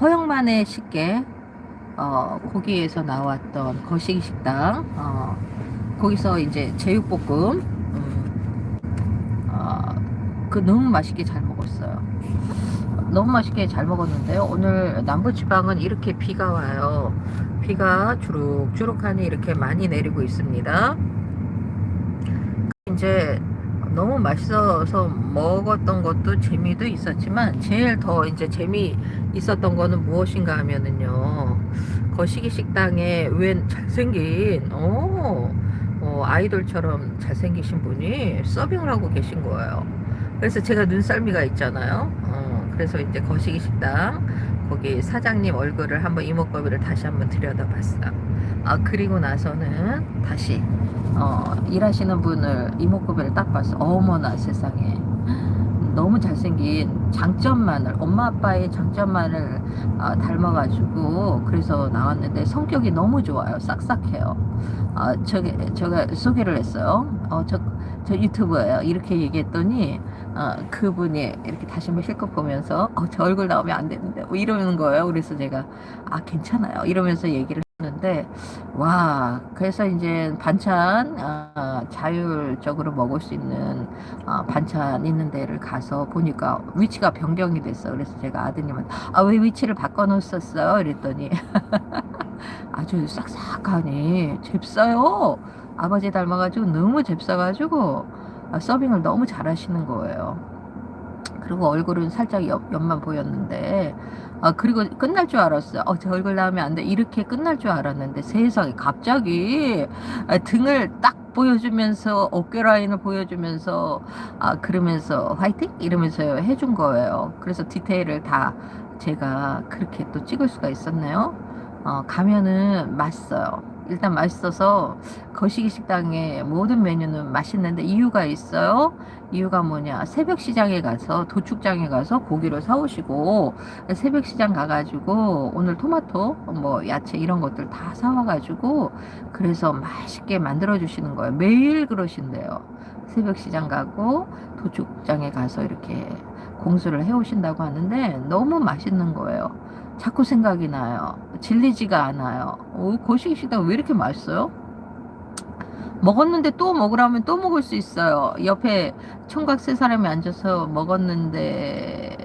허영만의 식객 어, 거기에서 나왔던 거시기 식당 어, 거기서 이제 제육볶음 음, 어, 그 너무 맛있게 잘 먹었어요. 너무 맛있게 잘 먹었는데요. 오늘 남부지방은 이렇게 비가 와요. 비가 주룩주룩하니 이렇게 많이 내리고 있습니다. 이제 너무 맛있어서 먹었던 것도 재미도 있었지만 제일 더 이제 재미 있었던 거는 무엇인가 하면은요. 거시기 식당에 웬 잘생긴 어, 어 아이돌처럼 잘생기신 분이 서빙을 하고 계신 거예요. 그래서 제가 눈썰미가 있잖아요. 어 그래서 이제 거시기 식당 거기 사장님 얼굴을 한번 이목구비를 다시 한번 들여다봤어요. 아 그리고 나서는 다시 어, 일하시는 분을 이목구비를 딱 봤어. 어머나 세상에. 너무 잘생긴 장점만을 엄마 아빠의 장점만을 어, 닮아가지고 그래서 나왔는데 성격이 너무 좋아요. 싹싹해요. 어, 저기 제가 소개를 했어요. 어, 저, 저 유튜브예요. 이렇게 얘기했더니 어, 그분이 이렇게 다시 한번 실컷 보면서 어, 저 얼굴 나오면 안 되는데 뭐 이러는 거예요. 그래서 제가 아 괜찮아요. 이러면서 얘기를 했는데 와 그래서 이제 반찬 어, 자율적으로 먹을 수 있는 어, 반찬 있는 데를 가서 보니까 위치가 변경이 됐어. 그래서 제가 아드님한테 아왜 위치를 바꿔 놓으셨어요 이랬더니 아주 싹싹하니 잽싸요. 아버지 닮아가지고 너무 잽싸가지고 아, 서빙을 너무 잘하시는 거예요 그리고 얼굴은 살짝 옆, 옆만 보였는데 아 그리고 끝날 줄 알았어요. 어, 제 얼굴 나오면 안 돼. 이렇게 끝날 줄 알았는데 세상에 갑자기 아, 등을 딱 보여주면서 어깨 라인을 보여주면서 아 그러면서 화이팅 이러면서 해준 거예요. 그래서 디테일을 다 제가 그렇게 또 찍을 수가 있었네요. 어, 가면은 맛있어요. 일단 맛있어서 거시기 식당의 모든 메뉴는 맛있는데 이유가 있어요. 이유가 뭐냐? 새벽 시장에 가서 도축장에 가서 고기를 사오시고 새벽 시장 가가지고 오늘 토마토 뭐 야채 이런 것들 다 사와가지고 그래서 맛있게 만들어 주시는 거예요. 매일 그러신대요. 새벽 시장 가고 도축장에 가서 이렇게 공수를 해 오신다고 하는데 너무 맛있는 거예요 자꾸 생각이 나요 질리지가 않아요 오, 고시기 식당 왜 이렇게 맛있어요? 먹었는데 또 먹으라면 또 먹을 수 있어요. 옆에 총각 세 사람이 앉아서 먹었는데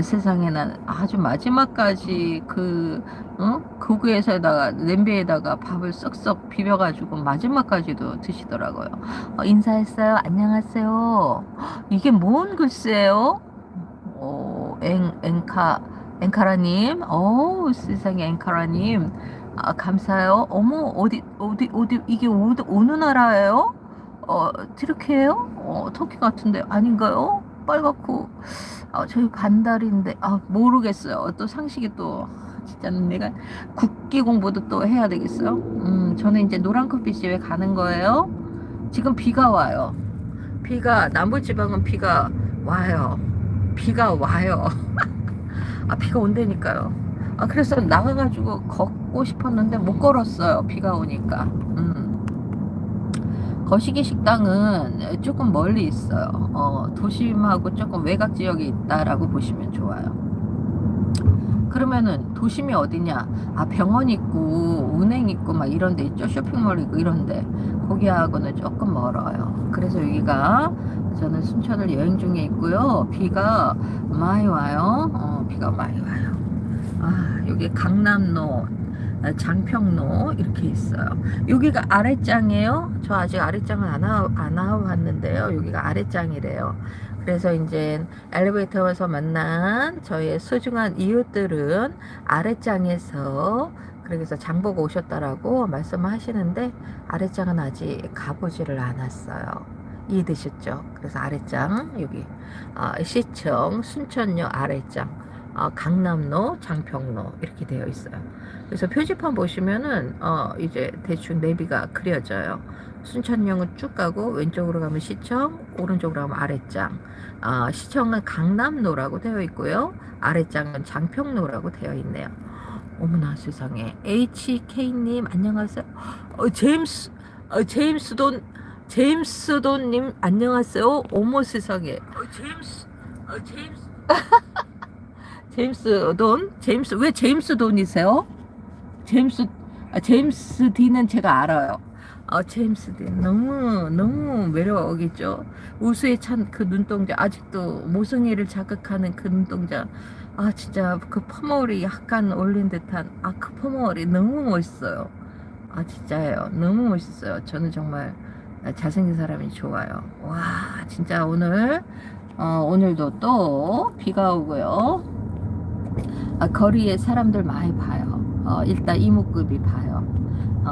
세상에 난 아주 마지막까지 그 어? 고기에서다가 냄비에다가 밥을 썩썩 비벼가지고 마지막까지도 드시더라고요. 어, 인사했어요. 안녕하세요. 이게 뭔 글쎄요? 어, 앵, 앵카 앵카라님, 어 세상에 앵카라님. 아, 감사해요. 어머, 어디, 어디, 어디, 이게 오, 어느 나라예요? 어, 트르키예요? 어, 터키 같은데 아닌가요? 빨갛고, 아, 저희 반달인데, 아, 모르겠어요. 또 상식이 또, 진짜 내가 국기 공부도 또 해야 되겠어요? 음, 저는 이제 노란 커피 집에 가는 거예요. 지금 비가 와요. 비가, 남부지방은 비가 와요. 비가 와요. 아, 비가 온다니까요. 아, 그래서 나가가지고 걷고 싶었는데 못 걸었어요. 비가 오니까. 음. 거시기 식당은 조금 멀리 있어요. 어, 도심하고 조금 외곽 지역에 있다라고 보시면 좋아요. 그러면은 도심이 어디냐? 아 병원 있고 은행 있고 막 이런 데 있죠. 쇼핑몰 있고 이런 데. 거기하고는 조금 멀어요. 그래서 여기가 저는 순천을 여행 중에 있고요. 비가 많이 와요. 어, 비가 많이 와요. 아, 여기 강남로, 아, 장평로 이렇게 있어요. 여기가 아래장이에요. 저 아직 아래장은 안, 하, 안 하고 왔는데요. 여기가 아래장이래요. 그래서 이제 엘리베이터에서 만난 저의 소중한 이웃들은 아래장에서 그래서 장 보고 오셨다라고 말씀을 하시는데 아래장은 아직 가보지를 않았어요. 이해되셨죠? 그래서 아래장 여기 아, 시청 순천역 아래장 어, 강남로, 장평로 이렇게 되어 있어요. 그래서 표지판 보시면은 어, 이제 대충 내비가 그려져요. 순천역은 쭉 가고 왼쪽으로 가면 시청, 오른쪽으로 가면 아래장. 어, 시청은 강남로라고 되어 있고요. 아래장은 장평로라고 되어 있네요. 어머나 세상에 HK님 안녕하세요. 어, 제임스 어, 제임스 돈 제임스 돈님 안녕하세요. 어머 세상에. 어, 제임스 어, 제임스 제임스 돈? 제임스 왜 제임스 돈이세요? 제임스 아, 제임스 딘은 제가 알아요. 아 제임스 딘 너무 너무 매력있죠. 우수에 찬 그 눈동자 아직도 모성애를 자극하는 그 눈동자. 아 진짜 그 퍼머리 약간 올린 듯한 아 그 퍼머리 너무 멋있어요. 아 진짜예요. 너무 멋있어요. 저는 정말 잘생긴 사람이 좋아요. 와 진짜 오늘 어, 오늘도 또 비가 오고요. 아, 거리에 사람들 많이 봐요. 어, 일단 이목급이 봐요. 어,